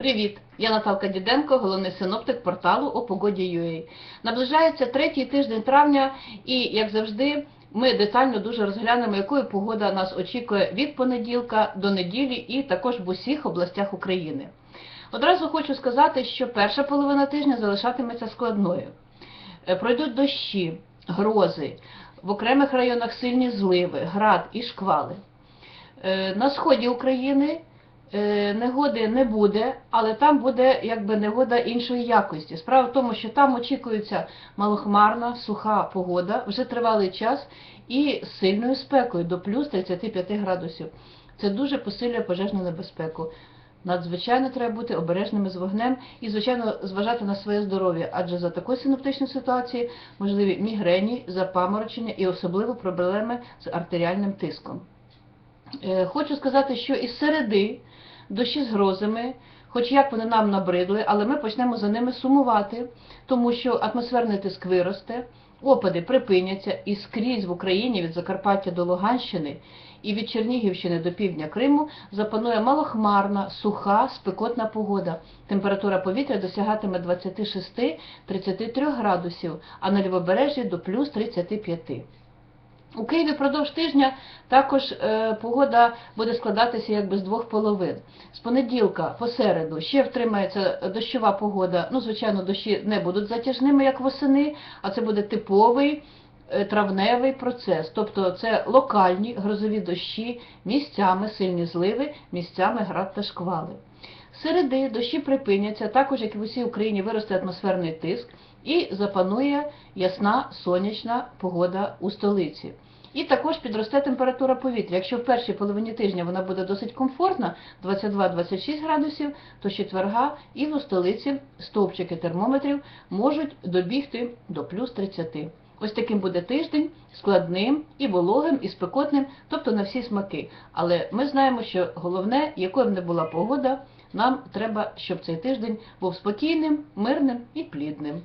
Привіт! Я Наталка Діденко, головний синоптик порталу о погоді.ua. Наближається третій тиждень травня, і як завжди, ми детально дуже розглянемо, якою погода нас очікує від понеділка до неділі, і також в усіх областях України. Одразу хочу сказати, що перша половина тижня залишатиметься складною. Е, Пройдуть дощі, грози, в окремих районах сильні зливи, град і шквали. Е, На сході України негоди не буде, але там буде якби негода іншої якості. Справа в тому, що там очікується малохмарна, суха погода вже тривалий час і з сильною спекою до плюс 35 градусів. Це дуже посилює пожежну небезпеку. Надзвичайно треба бути обережними з вогнем і, звичайно, зважати на своє здоров'я, адже за такої синоптичної ситуації можливі мігрені, запаморочення і особливо проблеми з артеріальним тиском. Е, Хочу сказати, що із середи дощі з грозами, хоч як вони нам набридли, але ми почнемо за ними сумувати, тому що атмосферний тиск виросте, опади припиняться і скрізь в Україні від Закарпаття до Луганщини і від Чернігівщини до півдня Криму запанує малохмарна, суха, спекотна погода. Температура повітря досягатиме 26-33 градусів, а на лівобережжі до плюс 35. У Києві впродовж тижня також е, погода буде складатися якби з двох половин. З понеділка по середу ще втримається дощова погода. Ну, звичайно, дощі не будуть затяжними, як восени, а це буде типовий е, травневий процес. Тобто це локальні грозові дощі, місцями сильні зливи, місцями град та шквали. Середи дощі припиняться, також як і в усій Україні виросте атмосферний тиск і запанує ясна сонячна погода у столиці. І також підросте температура повітря. Якщо в першій половині тижня вона буде досить комфортна, 22-26 градусів, то четверга і в столиці стовпчики термометрів можуть добігти до плюс 30. Ось таким буде тиждень складним і вологим, і спекотним, тобто на всі смаки. Але ми знаємо, що головне, якою б не була погода, нам треба, щоб цей тиждень був спокійним, мирним і плідним.